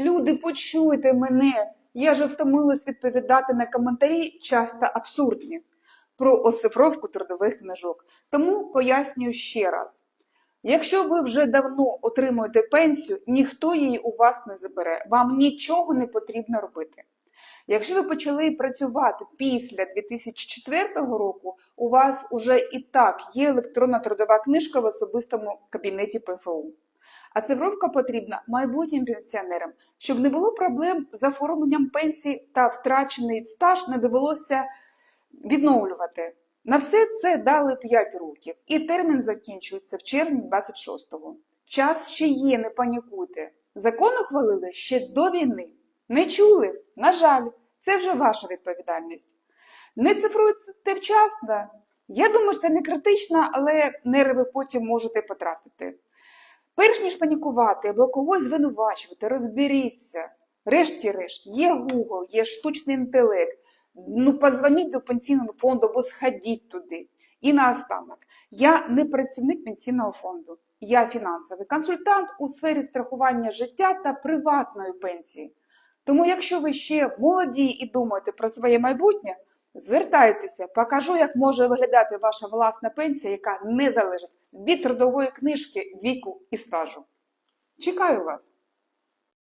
Люди, почуйте мене. Я же втомилась відповідати на коментарі, часто абсурдні, про оцифровку трудових книжок. Тому пояснюю ще раз. Якщо ви вже давно отримуєте пенсію, ніхто її у вас не забере. Вам нічого не потрібно робити. Якщо ви почали працювати після 2004 року, у вас уже і так є електронна трудова книжка в особистому кабінеті ПФУ. А цифровка потрібна майбутнім пенсіонерам, щоб не було проблем з оформленням пенсії та втрачений стаж не довелося відновлювати. На все це дали 5 років, і термін закінчується в червні 26-го. Час ще є, не панікуйте. Закон ухвалили ще до війни. Не чули? На жаль, це вже ваша відповідальність. Не цифруйте вчасно. Я думаю, це не критично, але нерви потім можете потратити. Перш ніж панікувати або когось звинувачувати, розберіться. Решті-решт, є Google, є штучний інтелект. Ну, позвоніть до пенсійного фонду або сходіть туди. І наостанок, я не працівник пенсійного фонду, я фінансовий консультант у сфері страхування життя та приватної пенсії. Тому, якщо ви ще молоді і думаєте про своє майбутнє, звертайтеся, покажу, як може виглядати ваша власна пенсія, яка не залежить від трудової книжки, віку і стажу. Чекаю вас!